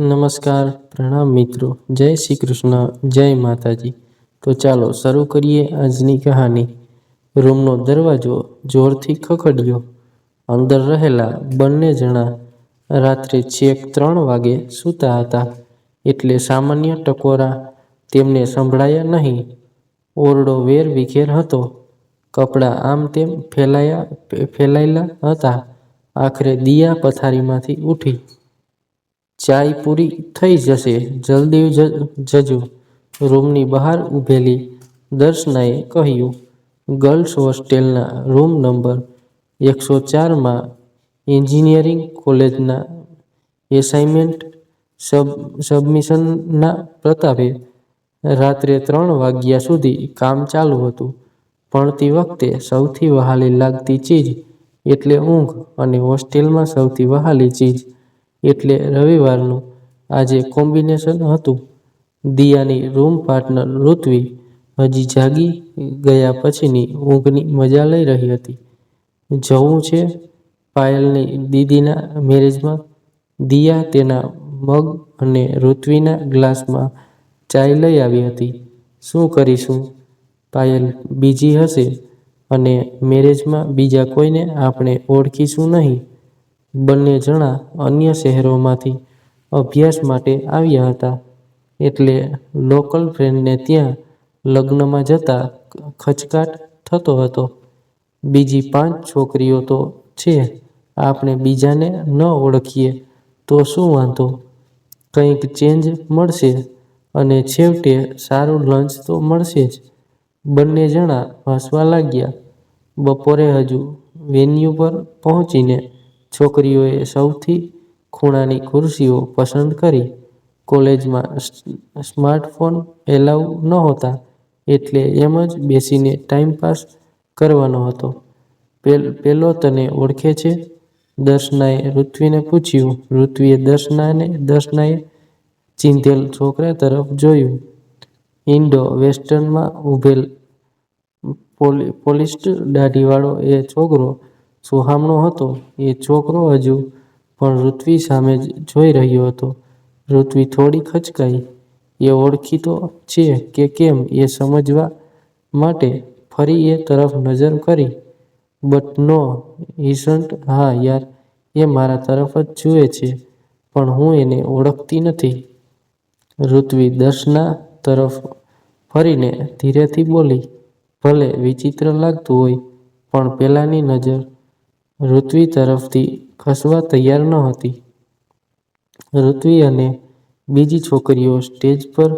નમસ્કાર, પ્રણામ મિત્રો. જય શ્રી કૃષ્ણ, જય માતાજી. તો ચાલો શરૂ કરીએ આજની કહાની. રૂમનો દરવાજો જોરથી ખખડ્યો. અંદર રહેલા બંને જણા રાત્રે છેક ત્રણ વાગે સૂતા હતા. એટલે સામાન્ય ટકોરા તેમને સંભળાયા નહીં. ઓરડો વેર વિખેર હતો. કપડાં આમ તેમ ફેલાયા, ફેલાયેલા હતા. આખરે દિયા પથારીમાંથી ઉઠી ચાય પૂરી થઈ જશે. જલ્દી જજો. રૂમની બહાર ઊભેલી દર્શનાએ કહ્યું, ગર્લ્સ હોસ્ટેલના રૂમ નંબર એકસો ચારમાં એન્જિનિયરિંગ કોલેજના એસાઇનમેન્ટ સબ, સબમિશનના પ્રતાપે રાત્રે ત્રણ વાગ્યા સુધી કામ ચાલુ હતું. ભણતી વખતે સૌથી વહાલી લાગતી ચીજ એટલે ઊંઘ અને હોસ્ટેલમાં સૌથી વહાલી ચીજ એટલે રવિવારનું આજે કોમ્બિનેશન હતું. દિયાની રૂમ પાર્ટનર ઋત્વી હજી જાગી ગયા પછીની ઊંઘની મજા લઈ રહી હતી. જવું છે પાયલની દીદીના મેરેજમાં? દિયા તેના મગ અને ઋત્વીના ગ્લાસમાં ચાય લઈ આવી હતી. શું કરીશું? પાયલ બીજી હશે અને મેરેજમાં બીજા કોઈને આપણે ઓળખીશું નહીં. બંને જણા અન્ય શહેરોમાંથી અભ્યાસ માટે આવ્યા હતા. એટલે લોકલ ફ્રેન્ડને ત્યાં લગ્નમાં જતા ખચકાટ થતો હતો. બીજી પાંચ છોકરીઓ તો છે. આપણે બીજાને ન ઓળખીએ તો શું વાંધો? કંઈક ચેન્જ મળશે અને છેવટે સારું લંચ તો મળશે જ. બંને જણા હસવા લાગ્યા. બપોરે હજુ વેન્યુ પર પહોંચીને છોકરીઓએ સૌથી ખૂણાની ખુરશીઓ પસંદ કરી. કોલેજમાં સ્માર્ટફોન એલાઉ નહોતા એટલે એમ જ બેસીને ટાઈમપાસ કરવાનો હતો. પેલો તને ઓળખે છે? દર્શનાએ ઋત્વીને પૂછ્યું. ઋત્વીએ દર્શનાને, દર્શનાએ ચીંધેલ છોકરા તરફ જોયું. ઇન્ડો વેસ્ટર્નમાં ઊભેલ પોલિસ્ટ દાઢીવાળો એ છોકરો સોહામણો હતો, એ છોકરો હજુ પણ ઋત્વી સામે જોઈ રહ્યો હતો. ઋત્વી થોડી ખચકાઈ. એ ઓળખીતો છે કે કેમ એ સમજવા માટે ફરી એ તરફ નજર કરી. બટ નો હિસન્ટ હા યાર, એ મારા તરફ જ જુએ છે, પણ હું એને ઓળખતી નથી. ઋત્વી દર્શના તરફ ફરીને ધીરેથી બોલી, ભલે વિચિત્ર લાગતું હોય, પણ પહેલાંની નજર ઋત્વી તરફથી ખસવા તૈયાર ન હતી. ઋત્વી અને બીજી છોકરીઓ સ્ટેજ પર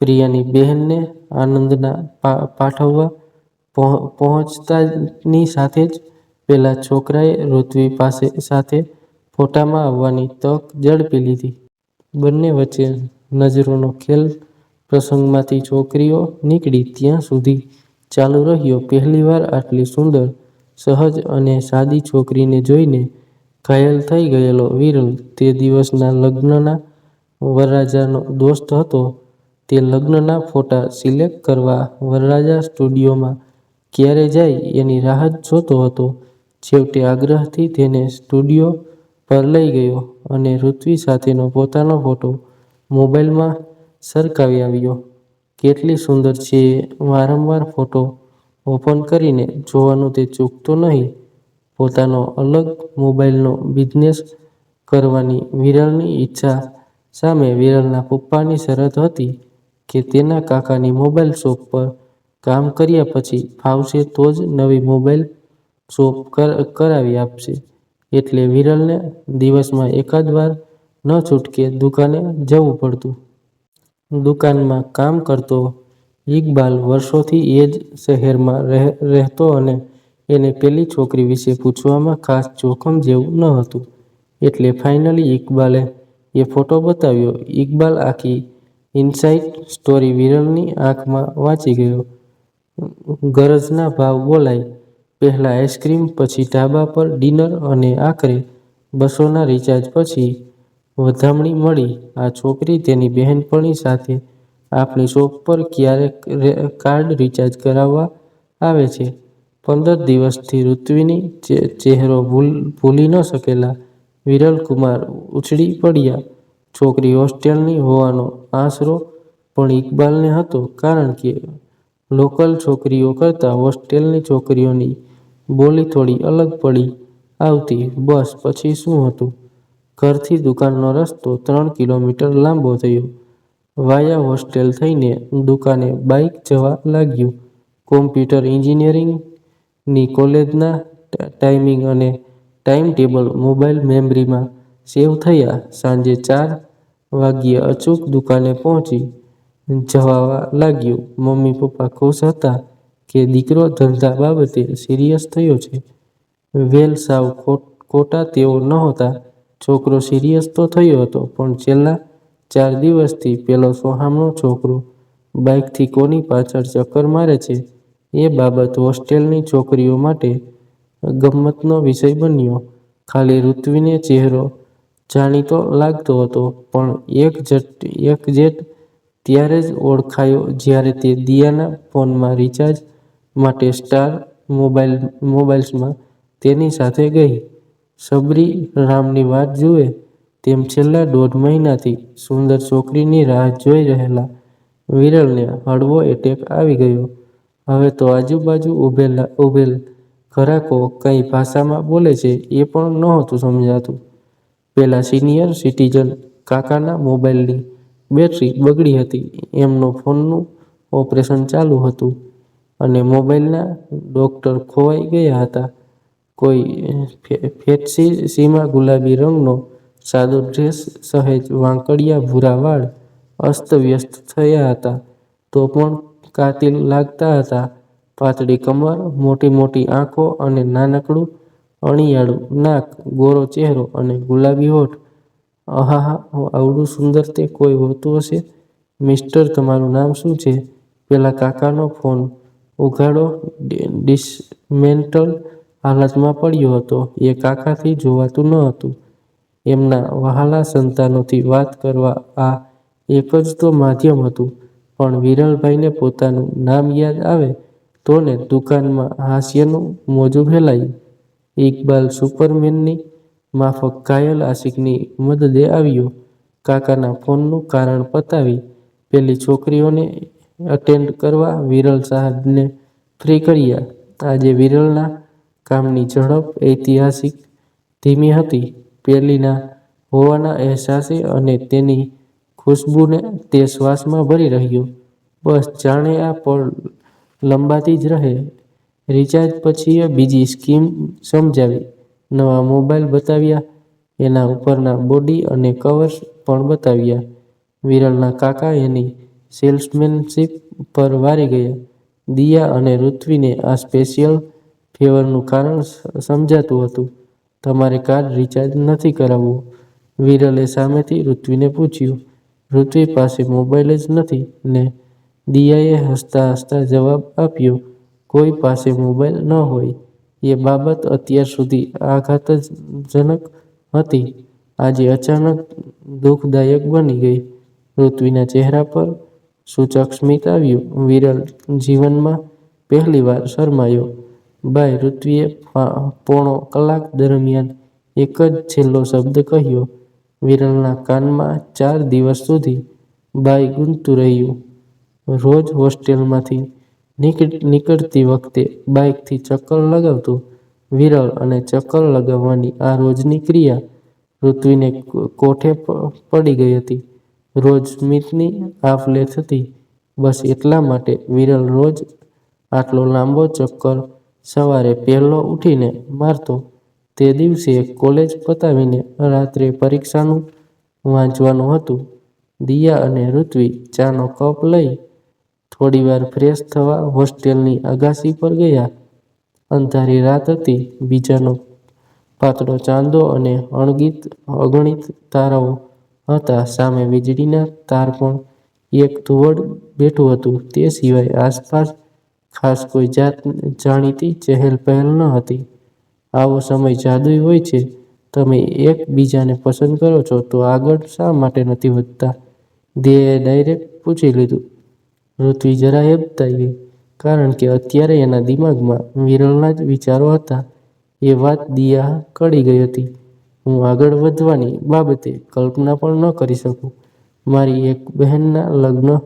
પ્રિયાની બહેનને આનંદના પાઠવવા પહોંચતાની સાથે જ પેલા છોકરાએ ઋત્વી પાસે સાથે ફોટામાં આવવાની તક ઝડપી લીધી. બંને વચ્ચે નજરોનો ખેલ પ્રસંગમાંથી છોકરીઓ નીકળી ત્યાં સુધી ચાલુ રહ્યો. પહેલીવાર આટલી સુંદર સહજ અને સાદી છોકરીને જોઈને ઘાયલ થઈ ગયેલો વિરલ તે દિવસના લગ્નના વરરાજાનો દોસ્ત હતો. તે લગ્નના ફોટા સિલેક્ટ કરવા વરરાજા સ્ટુડિયોમાં ક્યારે જાય એની રાહ જોતો હતો. છેવટે આગ્રહથી તેને સ્ટુડિયો પર લઈ ગયો અને ઋત્વી સાથેનો પોતાનો ફોટો મોબાઈલમાં સરકાવી આવ્યો. કેટલી સુંદર છે વારંવાર ફોટો ઓપન કરીને જોવાનું તે ચૂકતો નહીં. પોતાનો અલગ મોબાઈલનો બિઝનેસ કરવાની વિરલની ઈચ્છા સામે વિરલના પપ્પાની શરત હતી કે તેના કાકાની મોબાઈલ શોપ પર કામ કર્યા પછી ફાવશે તો જ નવી મોબાઈલ શોપ કરાવી આપશે. એટલે વિરલને દિવસમાં એકાદ વાર ન છૂટકે દુકાને જવું પડતું. દુકાનમાં કામ કરતો ઇકબાલ વર્ષોથી એ જ શહેરમાં રહેતો અને એને પેલી છોકરી વિશે પૂછવામાં ખાસ જોખમ જેવું ન હતું. એટલે ફાઇનલી ઇકબાલે એ ફોટો બતાવ્યો. ઇકબાલ આખી ઇનસાઇટ સ્ટોરી વિરલની આંખમાં વાંચી ગયો. ગરજના ભાવ બોલાય. પહેલાં આઈસ્ક્રીમ, પછી ઢાબા પર ડિનર અને આખરે બસોના રિચાર્જ પછી વધામણી મળી. આ છોકરી તેની બહેનપણી સાથે આપણી શોપ પર ક્યારેક કાર્ડ રિચાર્જ કરાવવા આવે છે પંદર દિવસથી ઋત્વિની ચહેરો ભૂલ, ભૂલી ન શકેલા વિરલકુમાર ઉછળી પડ્યા છોકરી હોસ્ટેલની હોવાનો આશરો પણ ઇકબાલને હતો કારણ કે લોકલ છોકરીઓ કરતાં હોસ્ટેલની છોકરીઓની બોલી થોડી અલગ પડી આવતી. બસ પછી શું હતું? ઘરથી દુકાનનો રસ્તો ત્રણ કિલોમીટર લાંબો થયો. વાયા હોસ્ટેલ થઈને દુકાને બાઇક જવા લાગ્યું. કોમ્પ્યુટર એન્જિનિયરિંગની કોલેજના ટાઈમિંગ અને ટાઈમટેબલ મોબાઈલ મેમરીમાં સેવ થયા. સાંજે ચાર વાગ્યે અચૂક દુકાને પહોંચી જવા લાગ્યું. મમ્મી-પપ્પા ખુશ હતા કે દીકરો ધંધા બાબતે સિરિયસ થયો છે. વેલ સાવ ખોટા તેઓ નહોતા. છોકરો સિરિયસ તો થયો હતો, પણ છેલ્લા ચાર દિવસથી પેલો સોહામણો છોકરો બાઇકથી કોની પાછળ ચક્કર મારે છે એ બાબત હોસ્ટેલની છોકરીઓ માટે ગમ્મતનો વિષય બન્યો. ખાલી ઋત્વિને ચહેરો જાણીતો લાગતો હતો, પણ એક જટ, એક જેટ ત્યારે જ ઓળખાયો જ્યારે તે દિયાના ફોનમાં રિચાર્જ માટે સ્ટાર મોબાઈલ મોબાઈલ્સમાં તેની સાથે ગઈ. સબરી રામની વાત જુએ તેમ છેલ્લા દોઢ મહિનાથી સુંદર છોકરીની રાહ જોઈ રહેલા વિરલને હળવો એટેક આવી ગયો. હવે તો આજુબાજુ ઉભેલ ઘરાકો કઈ ભાષામાં બોલે છે એ પણ નહોતું સમજાતું. પેલા સિનિયર સિટીઝન કાકાના મોબાઈલની બેટરી બગડી હતી. એમનો ફોનનું ઓપરેશન ચાલુ હતું અને મોબાઈલના ડોક્ટર ખોવાઈ ગયા હતા. કોઈ ફેટસી સીમા ગુલાબી રંગનો સાદો ડ્રેસ, સહેજ વાંકડિયા ભૂરા વાળ અસ્તવ્યસ્ત થયા હતા તો પણ કાતિલ લાગતા હતા. પાતળી કમર, મોટી મોટી આંખો અને નાનકડું અણિયાળું નાક, ગોરો ચહેરો અને ગુલાબી હોઠ. અહાહા આવડું સુંદર તે કોઈ હોતું હશે? મિસ્ટર તમારું નામ શું છે? પેલા કાકાનો ફોન ઉઘાડો ડિસમેન્ટલ હાલતમાં પડ્યો હતો. એ કાકાથી જોવાતું ન હતું. એમના વહાલા સંતાનોથી વાત કરવા આ એક જ તો માધ્યમ હતું. પણ વિરલભાઈને પોતાનું નામ યાદ આવે તો ને દુકાનમાં હાસ્યનું મોજું ફેલાયું. ઇકબાલ સુપરમેનની માફક ઘાયલ આશિકની મદદે આવ્યો. કાકાના ફોનનું કારણ પતાવી પેલી છોકરીઓને અટેન્ડ કરવા વિરલ સાહેબને ફ્રી કર્યા. આજે વિરલના કામની ઝડપ ઐતિહાસિક ધીમી હતી. પેલીના હોવાના અહેસાસે અને તેની ખુશ્બુને તે શ્વાસમાં ભરી રહ્યો. બસ જાણે આ પળ લંબાતી જ રહે. રિચાર્જ પછી બીજી સ્કીમ સમજાવી. નવા મોબાઈલ બતાવ્યા. એના ઉપરના બોડી અને કવર્સ પણ બતાવ્યા. વિરલના કાકા એની સેલ્સમેનશીપ પર વારી ગયા. દિયા અને ઋત્વીને આ સ્પેશિયલ ફેવરનું કારણ સમજાતું હતું. તમારે કાર્ડ રિચાર્જ નથી કરાવવું? વિરલે સામેથી ઋત્વિને પૂછ્યું. ઋત્વિ પાસે મોબાઈલ જ નથી ને દિયાએ હસતા હસતા જવાબ આપ્યો. કોઈ પાસે મોબાઈલ ન હોય એ બાબત અત્યાર સુધી આઘાતજનક હતી આજે અચાનક દુઃખદાયક બની ગઈ. ઋત્વિના ચહેરા પર સૂચક સ્મિત આવ્યું. વિરલ જીવનમાં પહેલીવાર શરમાયો. બાય ઋત્વીએ પોણો કલાક દરમિયાન એક જ છેલ્લો શબ્દ કહ્યો. વિરલના કાનમાં ચાર દિવસ સુધી બાઈ ગૂંજતું રહ્યું. રોજ હોસ્ટેલમાંથી નીકળતી વખતે બાઇકથી ચક્કર લગાવતું વિરલ અને ચક્કર લગાવવાની આ રોજની ક્રિયા ઋત્વીને કોઠે પડી ગઈ હતી. રોજ સ્મિતની આપ-લે થતી. બસ એટલા માટે વિરલ રોજ આટલો લાંબો ચક્કર સવારે પહેલો ઊઠીને મારતો. તે દિવસે કોલેજ પતાવીને રાત્રે પરીક્ષાનું વાંચવાનું હતું. દિયા અને ઋત્વી ચાનો કપ લઈ થોડીવાર ફ્રેશ થવા હોસ્ટેલની અગાસી પર ગયા. અંધારી રાત હતી. બીજાનો પાતળો ચાંદો અને અણગીત અગણિત તારાઓ હતા. સામે વીજળીના તાર પણ એક ધુવડ બેઠું હતું. તે સિવાય આસપાસ ખાસ કોઈ જાણીતી ચહેલ-પહેલ ન હતી. આવો સમય જાદુઈ હોય છે. તમે એકબીજાને પસંદ કરો છો તો આગળ શા માટે નથી વધતા? ધ્યેયે ડાયરેક્ટ પૂછી લીધું. ઋત્વી જરા હેબતાઈ ગઈ. કારણ કે અત્યારે એના દિમાગમાં વિરલના જ વિચારો હતા. એ વાત દિયા કળી ગઈ હતી. હું આગળ વધવાની બાબતે કલ્પના પણ ન કરી શકું. મારી એક બહેનના લગ્ન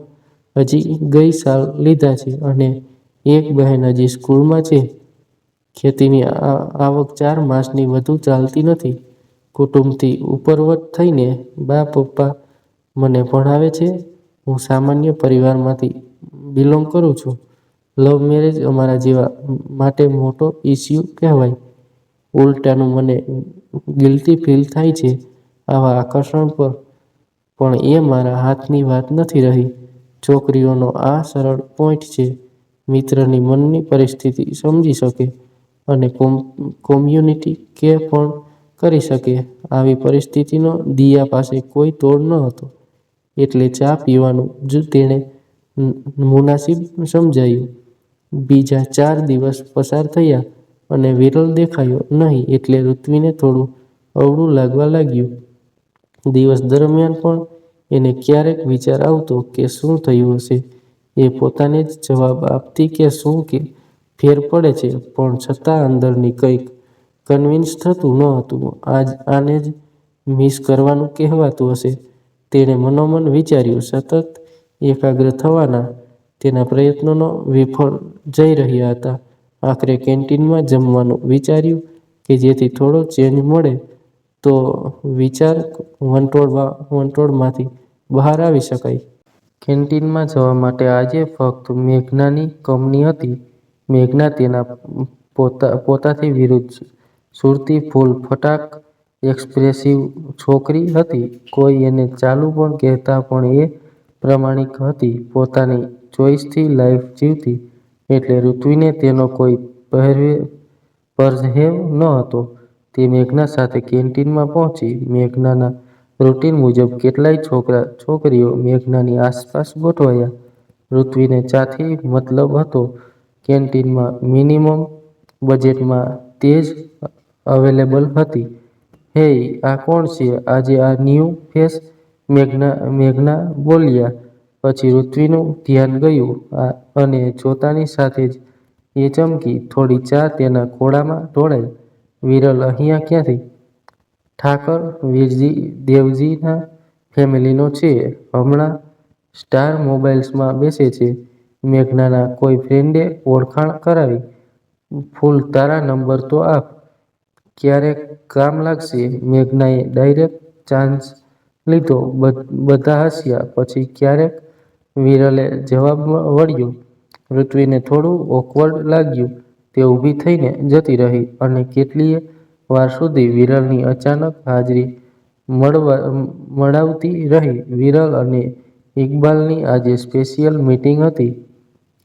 હજી ગઈ સાલ લીધા છે અને એક બહેન હજી સ્કૂલમાં છે. ખેતીની આવક ચાર માસની વધુ ચાલતી નથી. કુટુંબથી ઉપરવટ થઈને બા-પપ્પા મને ભણાવે છે. હું સામાન્ય પરિવારમાંથી બિલોંગ કરું છું. લવ મેરેજ અમારા જેવા માટે મોટો ઇશ્યુ કહેવાય. ઉલટાનું મને ગિલ્ટી ફીલ થાય છે આવા આકર્ષણ પર. પણ એ મારા હાથની વાત નથી રહી. છોકરીઓનો આ સરળ પોઈન્ટ છે. મિત્રની મનની પરિસ્થિતિ સમજી શકે અને કોમ્યુનિટી કે પણ કરી શકે. આવી પરિસ્થિતિનો દિયા પાસે કોઈ તોડ ન હતો. એટલે ચા પીવાનું જ તેણે મુનાસિબ સમજાયું. બીજા ચાર દિવસ પસાર થયા અને વિરલ દેખાયો નહીં એટલે ઋત્વીને થોડું અવળું લાગવા લાગ્યું. દિવસ દરમિયાન પણ એને ક્યારેક વિચાર આવતો કે શું થયું હશે. એ પોતાને જ જવાબ આપતી કે શું કે ફેર પડે છે, પણ છતાં અંદરની કંઈક કન્વિન્સ થતું ન હતું આજ આને જ મિસ કરવાનું કહેવાતું હશે. તેણે મનોમન વિચાર્યું. સતત એકાગ્ર થવાના તેના પ્રયત્નોનો વિફળ જઈ રહ્યા હતા. આખરે કેન્ટીનમાં જમવાનું વિચાર્યું કે જેથી થોડો ચેન્જ મળે, તો વિચાર વંટોળમાંથી બહાર આવી શકાય. કેન્ટીનમાં જવા માટે આજે ફક્ત મેઘનાની કંપની હતી. મેઘના તેના પોતા પોતાથી વિરુદ્ધ સુરતી, ફૂલ-ફટાક, એક્સપ્રેસિવ છોકરી હતી. કોઈ એને ચાલુ પણ કહેતા પણ એ પ્રામાણિક હતી. પોતાની ચોઈસથી લાઈફ જીવતી. એટલે ઋત્વિને તેનો કોઈ પરસેવ ન હતો. તે મેઘના સાથે કેન્ટીનમાં પહોંચી. મેઘનાના રૂટીન મુજબ કેટલાય છોકરા-છોકરીઓ મેઘનાની આસપાસ ગોઠવાયા. પૃથ્વીને ચાથી મતલબ હતો. કેન્ટીનમાં મિનિમમ બજેટમાં તે જ અવેલેબલ હતી. હેય, આ કોણ છે આજે આ ન્યૂ ફેસ? મેઘના મેઘના બોલ્યા. પછી ઋત્વીનું ધ્યાન ગયું અને જોતાની સાથે જ એ ચમકી. થોડી ચા તેના ખોળામાં ઢોળાઈ. વિરલ અહીંયા ક્યાંથી? ઠાકર, વીરજી, દેવજીના ફેમિલીનો છે. હમણાં સ્ટાર મોબાઈલ્સમાં બેસે છે. મેઘનાના કોઈ ફ્રેન્ડે ઓળખાણ કરાવી. ફૂલ તારા નંબર તો આપ. ક્યારેક કામ લાગશે. મેઘનાએ ડાયરેક્ટ ચાન્સ લીધો. બધા હસ્યા. પછી ક્યારેક વિરલે જવાબ વળ્યો. ઋત્વીને થોડું ઓકવર્ડ લાગ્યું. તે ઊભી થઈને જતી રહી અને કેટલીય વાર સુધી વિરલની અચાનક હાજરી મળવા, મળાવતી રહી. વિરલ અને ઇકબાલની આજે સ્પેશિયલ મીટિંગ હતી.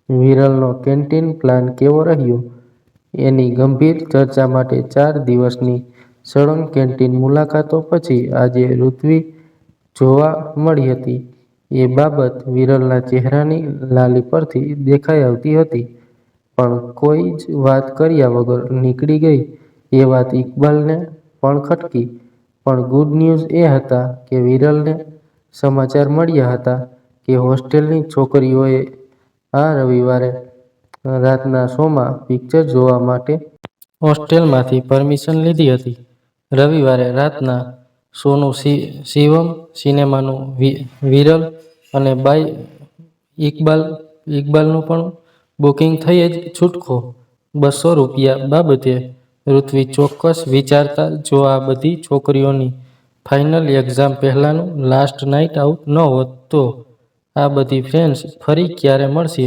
વિરલનો કેન્ટીન પ્લાન કેવો રહ્યો? એની ગંભીર ચર્ચા માટે ચાર દિવસની સળંગ કેન્ટીન મુલાકાતો પછી આજે ઋત્વી જોવા મળી હતી. એ બાબત વિરલના ચહેરાની લાલી પરથી દેખાઈ આવતી હતી. પણ કોઈ જ વાત કર્યા વગર નીકળી ગઈ એ વાત ઇકબાલને પણ ખટકી. પણ ગુડ ન્યૂઝ એ હતા કે વિરલને સમાચાર મળ્યા હતા કે હોસ્ટેલની છોકરીઓએ આ રવિવારે રાતના શોમાં પિક્ચર જોવા માટે હોસ્ટેલમાંથી પરમિશન લીધી હતી. રવિવારે રાતના શોનું શિવમ સિનેમાનું વિરલ અને બાય ઇકબાલનું પણ બુકિંગ થઈ જ છૂટકો. બસો રૂપિયા બાબતે ઋત્વિ ચોક્કસ વિચારતા જો આ બધી છોકરીઓની ફાઇનલ એક્ઝામ પહેલાંનું લાસ્ટ નાઇટ આઉટ ન હોત તો આ બધી ફ્રેન્ડ્સ ફરી ક્યારે મળશે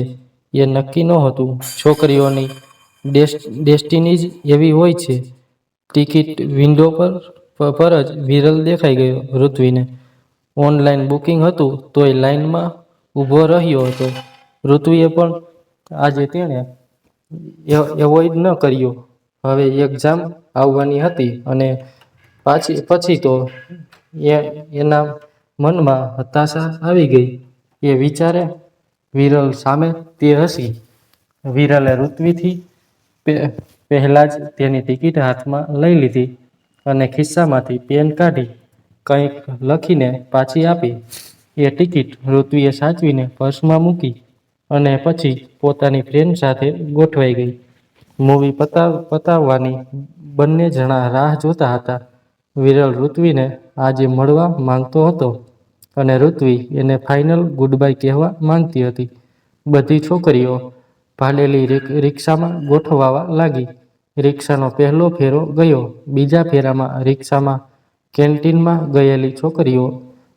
એ નક્કી નહોતું. છોકરીઓની ડેસ્ટિની એવી હોય છે. ટિકિટ વિન્ડો પર પર જ વિરલ દેખાઈ ગયો ઋત્વીને ઓનલાઈન બુકિંગ હતું તોય લાઇનમાં ઊભો રહ્યો હતો. ઋત્વીએ પણ આજે તેણે એવોઈડ ન કર્યો. હવે એક્ઝામ આવવાની હતી અને પાછી, પછી તો એ, એના મનમાં હતાશા આવી ગઈ. એ વિચારે, વિરલ સામે તે હસી. વિરલે ઋત્વીથી પહેલાં જ તેની ટિકિટ હાથમાં લઈ લીધી અને ખિસ્સામાંથી પેન કાઢી કંઈક લખીને પાછી આપી. એ ટિકિટ ઋત્વીએ સાચવીને પર્સમાં મૂકી અને પછી પોતાની ફ્રેન્ડ સાથે ગોઠવાઈ ગઈ. મૂવી પતાવ પતાવવાની બંને જણા રાહ જોતા હતા. વિરલ ઋત્વીને આજે મળવા માંગતો હતો અને ઋત્વી એને ફાઇનલ ગુડ બાય કહેવા માંગતી હતી. બધી છોકરીઓ ભાડેલી રિક્ષામાં ગોઠવાવા લાગી. રિક્ષાનો પહેલો ફેરો ગયો. બીજા ફેરામાં રિક્ષામાં કેન્ટીનમાં ગયેલી છોકરીઓ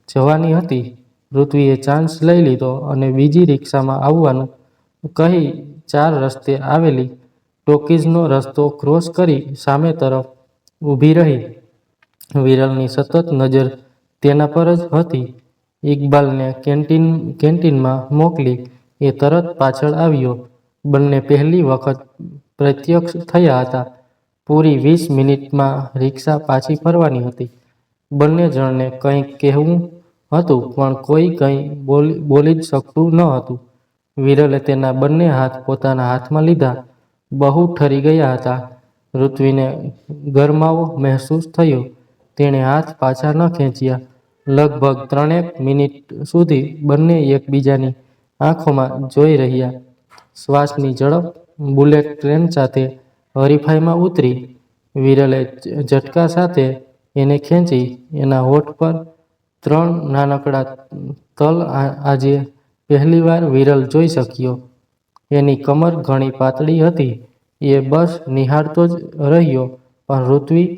જવાની હતી. ઋત્વીએ ચાન્સ લઈ લીધો અને બીજી રિક્ષામાં આવવાનું કહી ચાર રસ્તે આવેલી ટોકીઝનો રસ્તો ક્રોસ કરી સામે તરફ ઊભી રહી. વિરલની સતત નજર તેના પર જ હતી. ઇકબાલને કેન્ટીન, કેન્ટીનમાં મોકલી એ તરત પાછળ આવ્યો. બંને પહેલી વખત પ્રત્યક્ષ થયા હતા. પૂરી વીસ મિનિટમાં રિક્ષા પાછી ફરવાની હતી. બંને જણને કંઈક કહેવું હતું, પણ કોઈ કંઈ બોલી બોલી જ શકતું ન હતું. વિરલે તેના બંને હાથ પોતાના હાથમાં લીધા. બહુ ઠરી ગયા હતા. ઋત્વિને ગરમાવો મહેસૂસ થયો. તેણે હાથ પાછા ન ખેંચ્યા. લગભગ ત્રણેક મિનિટ સુધી બંને એકબીજાની આંખોમાં જોઈ રહ્યા. શ્વાસની ઝડપ બુલેટ ટ્રેન સાથે હરીફાઈમાં ઉતરી. વિરલે ઝટકા સાથે એને ખેંચી. એના હોઠ પર ત્રણ નાનકડા તલ આજે પહેલીવાર વિરલ જોઈ શક્યો. એની કમર ઘણી પાતળી હતી. એ બસ નિહાળતો જ રહ્યો પણ ઋત્વી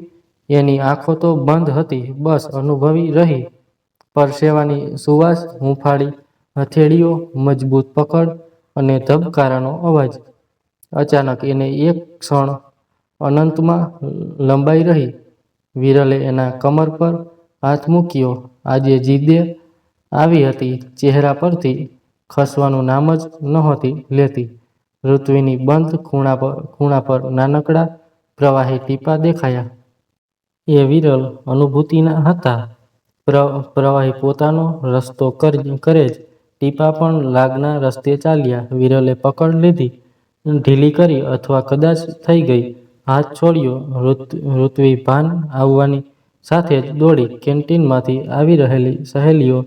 એની આંખો તો બંધ હતી બસ અનુભવી રહી પરસેવાની સુવાસ, હૂંફાળી હથેળીઓ, મજબૂત પકડ અને ધબકારાનો અવાજ. અચાનક એને એક ક્ષણ અનંતમાં લંબાઈ રહી. વિરલે એના કમર પર હાથ મૂક્યો. આજે જીદે આવી હતી. ચહેરા પરથી ખસવાનું નામ જ નહોતી લેતી. ઋત્વીની બંધ ખૂણા પર ખૂણા પર નાનકડા પ્રવાહી ટીપા દેખાયા. એ વિરલ અનુભૂતિના હતા. પ્રવાહી પોતાનો રસ્તો કરે જ ટીપા પણ લાગના રસ્તે ચાલ્યા. વિરલે પકડ લીધી. ઢીલી કરી અથવા કદાચ થઈ ગઈ. હાથ છોડ્યો. ઋત્વી ભાન આવવાની સાથે જ દોડી કેન્ટીનમાંથી આવી રહેલી સહેલીઓ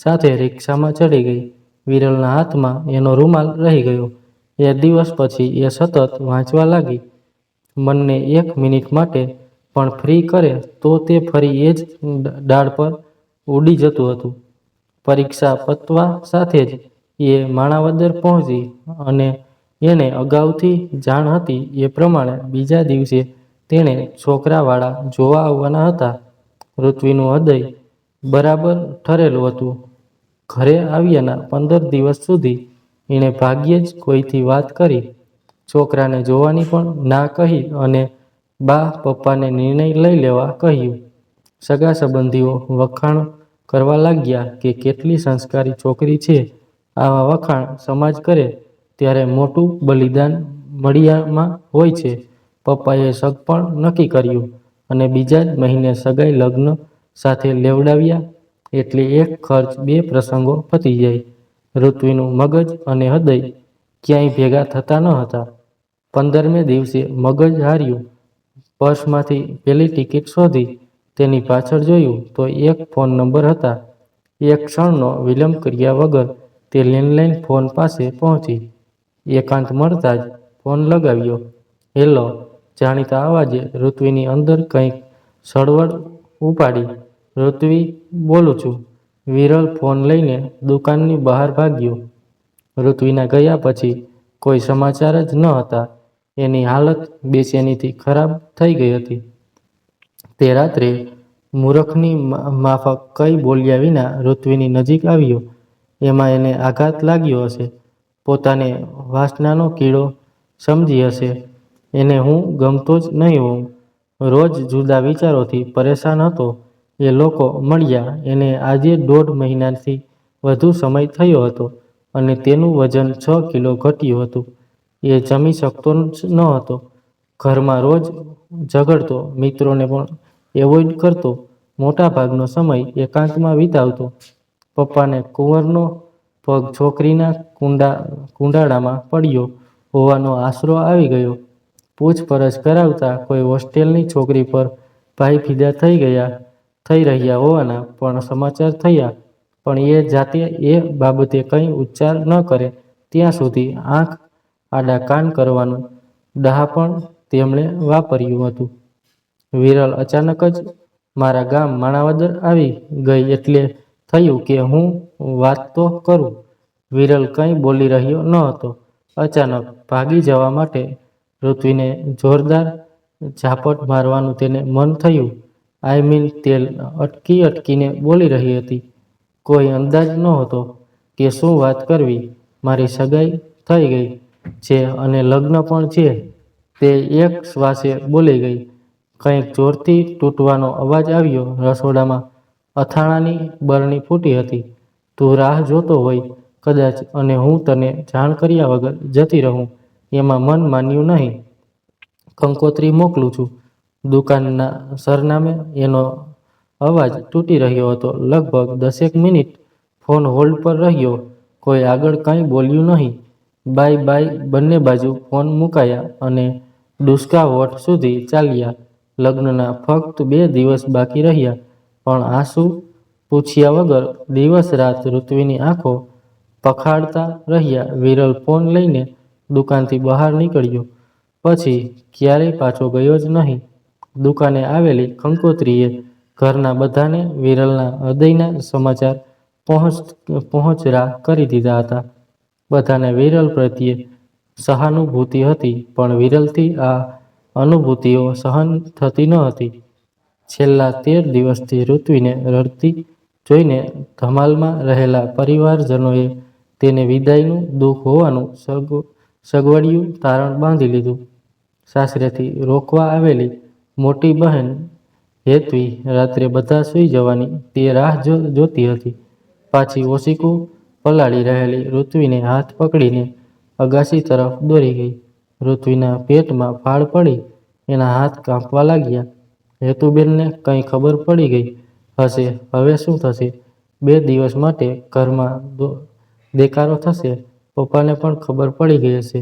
સાથે રિક્ષામાં ચડી ગઈ. વિરલના હાથમાં એનો રૂમાલ રહી ગયો. એ દિવસ પછી એ સતત વાંચવા લાગી. મનને એક મિનિટ માટે પણ ફ્રી કરે તો તે ફરી એ જ ડાળ પર ઉડી જતું હતું. પરીક્ષા પતવા સાથે જ એ માણાવદર પહોંચી અને એને અગાઉથી જાણ હતી એ પ્રમાણે બીજા દિવસે તેણે છોકરાવાળા જોવા આવવાના હતા. ઋત્વિનું હૃદય બરાબર ઠરેલું હતું. ઘરે આવ્યાના પંદર દિવસ સુધી એણે ભાગ્યે જ કોઈથી વાત કરી. છોકરાને જોવાની પણ ના કહી અને બા પપ્પાને નિર્ણય લઈ લેવા કહ્યું. સગા સંબંધીઓ વખાણ કરવા લાગ્યા કે કેટલી સંસ્કારી છોકરી છે. આવા વખાણ સમાજ કરે ત્યારે મોટું બલિદાન મળિયામાં હોય છે. પપ્પાએ સગપણ નક્કી કર્યું અને બીજા જ મહિને સગાઈ લગ્ન સાથે લેવડાવ્યા એટલે એક ખર્ચ બે પ્રસંગો પતી જાય. ઋત્વિનું મગજ અને હૃદય ક્યાંય ભેગા થતા ન હતા. પંદરમે દિવસે મગજ હાર્યું. પર્સમાંથી પેલી ટિકિટ શોધી. તેની પાછળ જોયું તો એક ફોન નંબર હતા. એક ક્ષણનો વિલંબ કર્યા વગર તે લેન્ડલાઈન ફોન પાસે પહોંચી. એકાંત મળતા જ ફોન લગાવ્યો. હેલો, જાણીતા અવાજે ઋત્વિની અંદર કંઈક સળવળ ઉપાડી. ઋત્વિ બોલું છું. વિરલ ફોન લઈને દુકાનની બહાર ભાગ્યો. ઋત્વીના ગયા પછી કોઈ સમાચાર જ ન હતા. એની હાલત બેચેનીથી ખરાબ થઈ ગઈ હતી. તે રાત્રે મૂરખની માફક કંઈ બોલ્યા વિના ઋત્વીની નજીક આવ્યો. એમાં એને આઘાત લાગ્યો હશે. પોતાને વાસનાનો કીડો સમજી હશે. એને હું ગમતો જ નહીં હોઉં. રોજ જુદા વિચારોથી પરેશાન હતો. એ લોકો મળ્યા એને આજે દોઢ મહિનાથી વધુ સમય થયો હતો અને તેનું વજન છ કિલો ઘટ્યું હતું. એ જમી શકતો જ હતો ઘરમાં રોજ ઝઘડતો. મિત્રોને પણ એવોઈડ કરતો. મોટાભાગનો સમય એકાંતમાં વિતાવતો. પપ્પાને કુંવરનો પગ છોકરીના કુંડા, કુંડાળામાં પડ્યો હોવાનો આશરો આવી ગયો. પૂછપરછ કરાવતા કોઈ હોસ્ટેલની છોકરી પર ભાઈ ફિદા થઈ રહ્યા હોવાના પણ સમાચાર થયા પણ એ જાતે એ બાબતે કંઈ ઉચ્ચાર ન કરે ત્યાં સુધી આંખ આડા કાન કરવાનું ડહાપણ તેમણે વાપર્યું હતું. વિરલ અચાનક જ મારા ગામ માણાવદર આવી ગઈ એટલે થયું કે હું વાત તો કરું. વિરલ કંઈ બોલી રહ્યો ન હતો. અચાનક ભાગી જવા માટે ઋત્વિને જોરદાર ઝાપટ મારવાનું તેને મન થયું. આઈ મીન તેલ અટકી અટકીને બોલી રહી હતી. કોઈ અંદાજ નહોતો કે શું વાત કરવી. મારી સગાઈ થઈ ગઈ છે અને લગ્ન પણ છે. તે એક શ્વાસે બોલી ગઈ. કંઈક જોરથી તૂટવાનો અવાજ આવ્યો. રસોડામાં અથાણાની બરણી ફૂટી હતી. તું રાહ જોતો હોય કદાચ અને હું તને જાણ કર્યા વગર જતી રહું એમાં મન માન્યું નહીં. કંકોત્રી મોકલું છું. દુકાનના સરનામે એનો અવાજ તૂટી રહ્યો હતો. લગભગ દસેક મિનિટ ફોન હોલ્ડ પર રહ્યો. કોઈ આગળ કંઈ બોલ્યું નહીં. બાય બાય બંને બાજુ ફોન મુકાયા અને દુષ્કા વોટ સુધી ચાલ્યા. લગ્નના ફક્ત બે દિવસ બાકી રહ્યા પણ આંસુ પૂછ્યા વગર દિવસ રાત ઋત્વીની આંખો પખાડતા રહ્યા. વિરલ ફોન લઈને દુકાનથી બહાર નીકળ્યો પછી ક્યારેય પાછો ગયો જ નહીં. દુકાને આવેલી કંકોત્રીએ ઘરના બધાને વિરલના હૃદયના સમાચાર પહોંચ, પહોંચરા કરી દીધા હતા. બધાને વિરલ પ્રત્યે સહાનુભૂતિ હતી, પણ વિરલથી આ અનુભૂતિઓ સહન થતી ન હતી. છેલ્લા તેર દિવસથી ઋત્વીને રડતી જોઈને ધમાલમાં રહેલા પરિવારજનોએ તેને વિદાયનું દુઃખ હોવાનું સગવડિયું તારણ બાંધી લીધું. સાસરેથી રોકવા આવેલી મોટી બહેન હેતવી રાત્રે બધા સૂઈ જવાની તે રાહ જોતી હતી. પાછી ઓશિકુ પલાળી રહેલી ઋત્વીને હાથ પકડીને અગાસી તરફ દોરી ગઈ. ઋત્વીના પેટમાં ફાળ પડી, એના હાથ કાંપવા લાગ્યા. હેતુબેનને કંઈ ખબર પડી ગઈ હશે, હવે શું થશે? બે દિવસ માટે ઘરમાં દેકારો થશે. પપ્પાને પણ ખબર પડી ગઈ હશે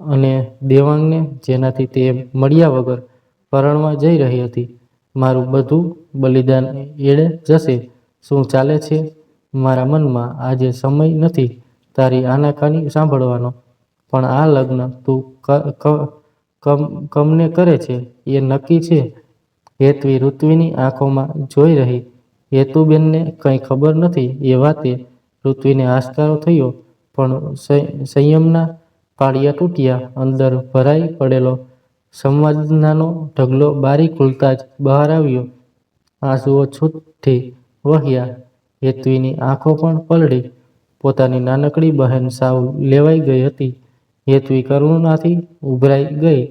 અને દેવાંગને જેનાથી તે મળ્યા વગર પરણવા જઈ રહી હતી. મારું બધું બલિદાન એળે જશે. શું ચાલે છે મારા મનમાં? આજે સમય નથી તારી આનાકાની સાંભળવાનો. પણ આ લગ્ન તું કમને કરે છે એ નક્કી છે? હેતવી ઋત્વીની આંખોમાં જોઈ રહી. હેતુબેનને કંઈ ખબર નથી એ વાતે ઋત્વીને આશકારો થયો પણ સંયમના પાળિયા તૂટ્યા. અંદર ભરાઈ પડેલો સંવેદનાનો ઢગલો બારી ખુલતા જ બહાર આવ્યો. આંસુઓ છૂટથી વહ્યા. હેતવીની આંખો પણ પલળી. પોતાની નાનકડી બહેન સાવ લેવાઈ ગઈ હતી. હેતવી કરુણાથી ઉભરાઈ ગઈ.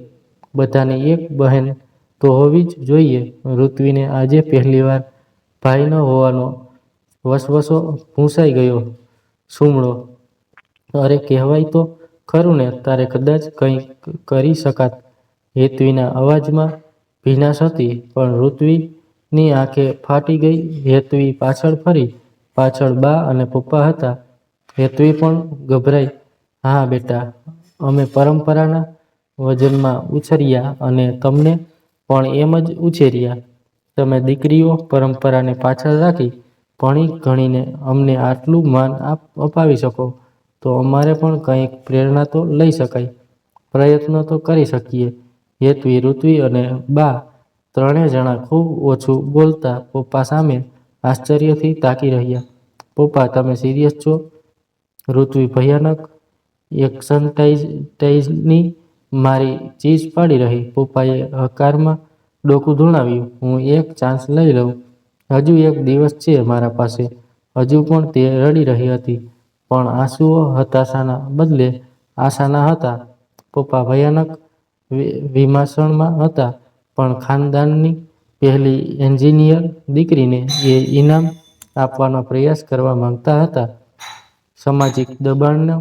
બધાની એક બહેન તો હોવી જ જોઈએ. ઋત્વીને આજે પહેલીવાર ભાઈ ન હોવાનો વસવસો ભૂંસાઈ ગયો. સુમળો, અરે કહેવાય તો ખરું ને, તારે કદાચ કંઈ કરી શકાત. હેત્વીના અવાજમાં ભીનાશ હતી પણ ઋત્વીની આંખે ફાટી ગઈ. હેત્વી પાછળ ફરી. પાછળ બા અને પપ્પા હતા. હેત્વી પણ ગભરાઈ. હા બેટા, અમે પરંપરાના વજનમાં ઉછર્યા અને તમને પણ એમ જ ઉછેર્યા. તમે દીકરીઓ પરંપરાને પાછળ રાખી ભણી ગણીને અમને આટલું માન અપાવી શકો તો અમારે પણ કંઈક પ્રેરણા તો લઈ શકાય. પ્રયત્ન તો કરી શકીએ. હેત્વી, ઋત્વી અને બા ત્રણે જણા ખૂબ ઓછું બોલતા પપ્પા સામે આશ્ચર્યથી તાકી રહ્યા. પપ્પા તમે સિરિયસ છો? ઋત્વી ભયાનક એક્સન્ટાઇઝની મારી ચીજ પાડી રહી. પપ્પાએ હકારમાં ડોકું ધુણાવ્યું. હું એક ચાન્સ લઈ લઉં. હજુ એક દિવસ છે મારા પાસે. હજુ પણ તે રડી રહી હતી પણ આંસુઓ હતાશાના બદલે આશાના હતા. પપ્પા ભયાનક વિમાસણમાં હતા, પણ ખાનદાનની પહેલી એન્જિનિયર દીકરીને એ ઇનામ આપવાનો પ્રયાસ કરવા માંગતા હતા. સામાજિક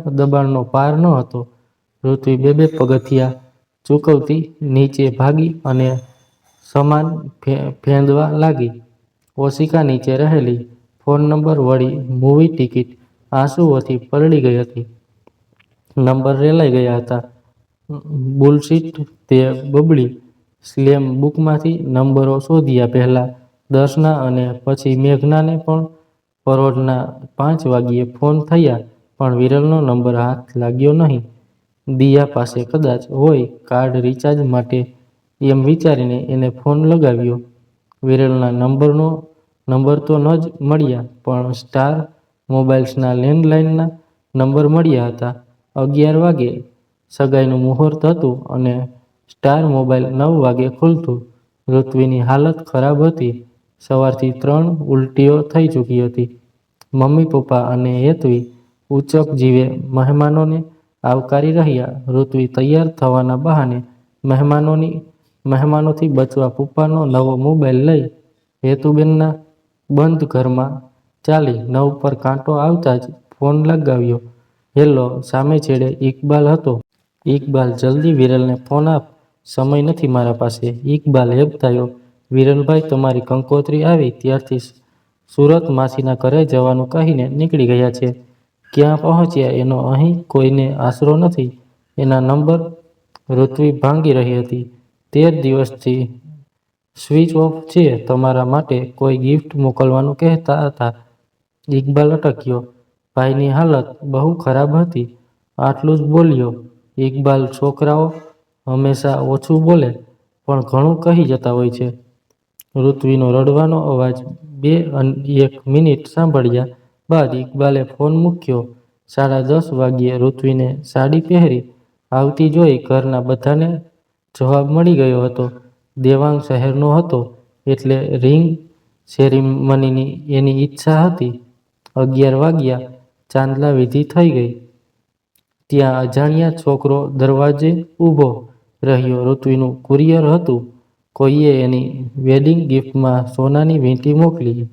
દબાણનો પાર ન હતો પૃથ્વી બે-બે પગથિયા ચૂકવતી, નીચે ભાગી અને સમાન ફેંદવા લાગી. ઓશિકા નીચે રહેલી ફોન નંબર વળી મૂવી ટિકિટ આંસુઓથી પલળી ગઈ હતી. નંબર રેલાઈ ગયા હતા. બુલશીટ તે બબડી. સ્લેમ બુકમાંથી નંબરો શોધ્યા. પહેલાં દર્શના અને પછી મેઘનાને પણ પરોઢના પાંચ વાગ્યે ફોન થયા, પણ વિરલનો નંબર હાથ લાગ્યો નહીં. દિયા પાસે કદાચ હોય કાર્ડ રિચાર્જ માટે એમ વિચારીને એને ફોન લગાવ્યો. વિરલના નંબરનો, નંબર તો ન જ મળ્યા, પણ સ્ટાર મોબાઇલ્સના લેન્ડલાઇનના નંબર મળ્યા હતા. અગિયાર વાગે સગાઈનું મુહૂર્ત હતું અને સ્ટાર મોબાઈલ નવ વાગે ખુલતું. ઋત્વીની હાલત ખરાબ હતી. સવારથી ત્રણ ઉલટીઓ થઈ ચૂકી હતી. મમ્મી, પપ્પા અને હેત્વી ઉચક જીવે મહેમાનોને આવકારી રહ્યા. ઋત્વી તૈયાર થવાના બહાને મહેમાનોની, મહેમાનોથી બચવા પપ્પાનો નવો મોબાઈલ લઈ હેતુબેનના બંધ ઘરમાં ચાલી. નવ પર કાંટો આવતા જ ફોન લગાવ્યો. હેલો, સામે છેડે ઇકબાલ હતો. ઇકબાલ, જલ્દી વિરલને ફોન આપ. સમય નથી મારા પાસે. ઇકબાલ હેબ થયો વિરલભાઈ, તમારી કંકોત્રી આવી ત્યારથી સુરત માસીના ઘરે જવાનું કહીને નીકળી ગયા છે. ક્યાં પહોંચ્યા એનો અહીં કોઈને આશરો નથી. એના નંબર ઋત્વી ભાંગી રહી હતી. તેર દિવસથી સ્વિચ ઓફ છે. તમારા માટે કોઈ ગિફ્ટ મોકલવાનું કહેતા હતા. ઇકબાલ અટક્યો. ભાઈની હાલત બહુ ખરાબ હતી. આટલું જ બોલ્યો. ઇકબાલ છોકરાઓ હંમેશા ઓછું બોલે, પણ ઘણું કહી જતા હોય છે. ઋત્વીનો રડવાનો અવાજ બે એક મિનિટ સાંભળ્યા બાદ ઇકબાલે ફોન મૂક્યો. સાડા દસ વાગ્યે ઋત્વીને સાડી પહેરી આવતી જોઈ ઘરના બધાને જવાબ મળી ગયો હતો. દેવાંગ શહેરનો હતો, એટલે રિંગ સેરેમનીની એની ઈચ્છા હતી. અગિયાર વાગ્યા ચાંદલા વિધિ થઈ ગઈ. ત્યાં અજાણ્યા છોકરો દરવાજે ઊભો રહ્યો. ઋત્વીનું કુરિયર હતું. કોઈએ એની વેડિંગ ગિફ્ટમાં સોનાની વીંટી મોકલી.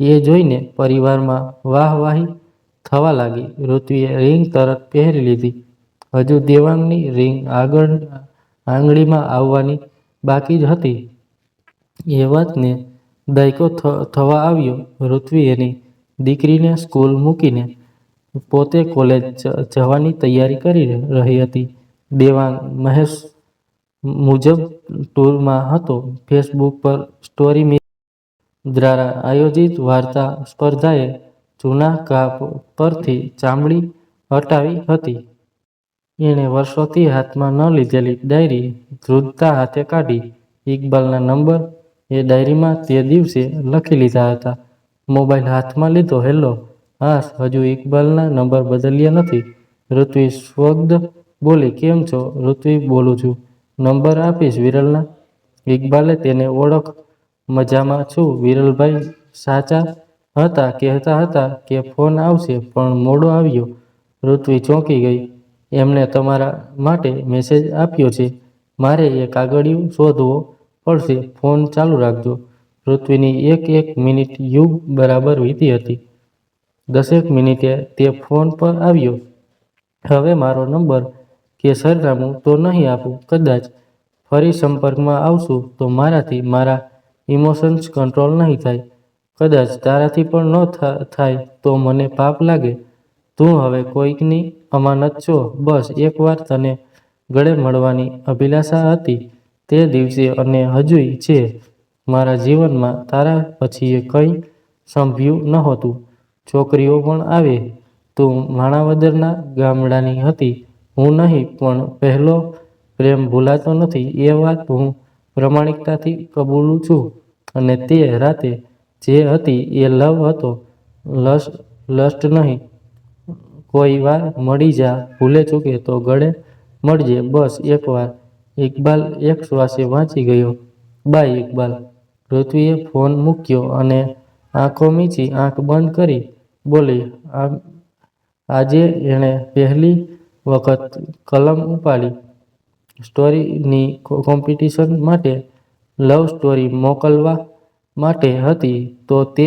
એ જોઈને પરિવારમાં વાહવાહી થવા લાગી. ઋત્વીએ રિંગ તરત પહેરી લીધી. હજુ દેવાંગની રિંગ આંગળીમાં આવવાની બાકી જ હતી. એ વાતને દાયકો થવા આવ્યો. ઋત્વી એની દીકરીને સ્કૂલ મૂકીને પોતે કોલેજ જવાની તૈયારી કરી રહી હતી. દેવાંગ મહેશ મુજબ ટૂરમાં હતો. ફેસબુક પર સ્ટોરી દ્વારા આયોજિત વાર્તા સ્પર્ધાએ જૂના કાપ પરથી ચામડી હટાવી હતી. એણે વર્ષોથી હાથમાં ન લીધેલી ડાયરી ધ્રુજતા હાથે કાઢી. ઇકબાલના નંબર એ ડાયરીમાં તે દિવસે લખી લીધા હતા. મોબાઈલ હાથમાં લીધો. હેલો હાશ હજુ ઇકબાલના નંબર બદલ્યા નથી. ઋત્વી સ્વગ્ધ બોલી, કેમ છો? ઋત્વી બોલું છું. નંબર આપીશ વિરલના? ઇકબાલે તેને ઓળખ મજામાં છું. વિરલભાઈ સાચા હતા, કહેતા હતા કે ફોન આવશે, પણ મોડો આવ્યો. ઋત્વી ચોંકી ગઈ. એમણે તમારા માટે મેસેજ આપ્યો છે. મારે એ કાગળિયું શોધવો પડશે ફોન ચાલુ રાખજો. પૃથ્વીની એક એક મિનિટ યુગ બરાબર વીતી હતી. દસેક મિનિટે તે ફોન પર આવ્યો. હવે મારો નંબર કે સરનામું તો નહીં આપું. કદાચ ફરી સંપર્કમાં આવશું તો મારાથી મારા ઇમોશન્સ કંટ્રોલ નહીં થાય. કદાચ તારાથી પણ ન થાય તો મને પાપ લાગે. તું હવે કોઈકની અમાનત છો. બસ એકવાર તને ગળે મળવાની અભિલાષા હતી તે દિવસે અને હજુય છે. મારા જીવનમાં તારા પછીએ કંઈ સંભ્યું નહોતું. છોકરીઓ પણ આવે. તું માણાવદરના ગામડાની હતી. હું નહીં, પણ પહેલો પ્રેમ ભૂલાતો નથી એ વાત હું પ્રમાણિકતાથી કબૂલું છું. અને તે રાતે જે હતી એ લવ હતો લસ્ટ નહીં. કોઈ વાર મળી જા, ભૂલે ચૂકે તો ગળે મળજે બસ એકવાર ઇકબાલ એક શ્વાસે વાંચી ગયો. બાય, ઇકબાલ. પૃથ્વીએ ફોન મૂક્યો અને આંખો મીચી, આંખ બંધ કરી બોલી આજે એણે પહેલી વખત કલમ ઉપાડી. સ્ટોરીની કોમ્પિટિશન માટે લવ સ્ટોરી મોકલવા માટે હતી, તો તે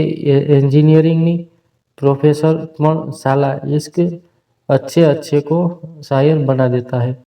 એન્જિનિયરિંગની પ્રોફેસર પણ સાલા ઇશ્ક અચ્છે અચ્છે કો શાયર બના દેતા હૈ.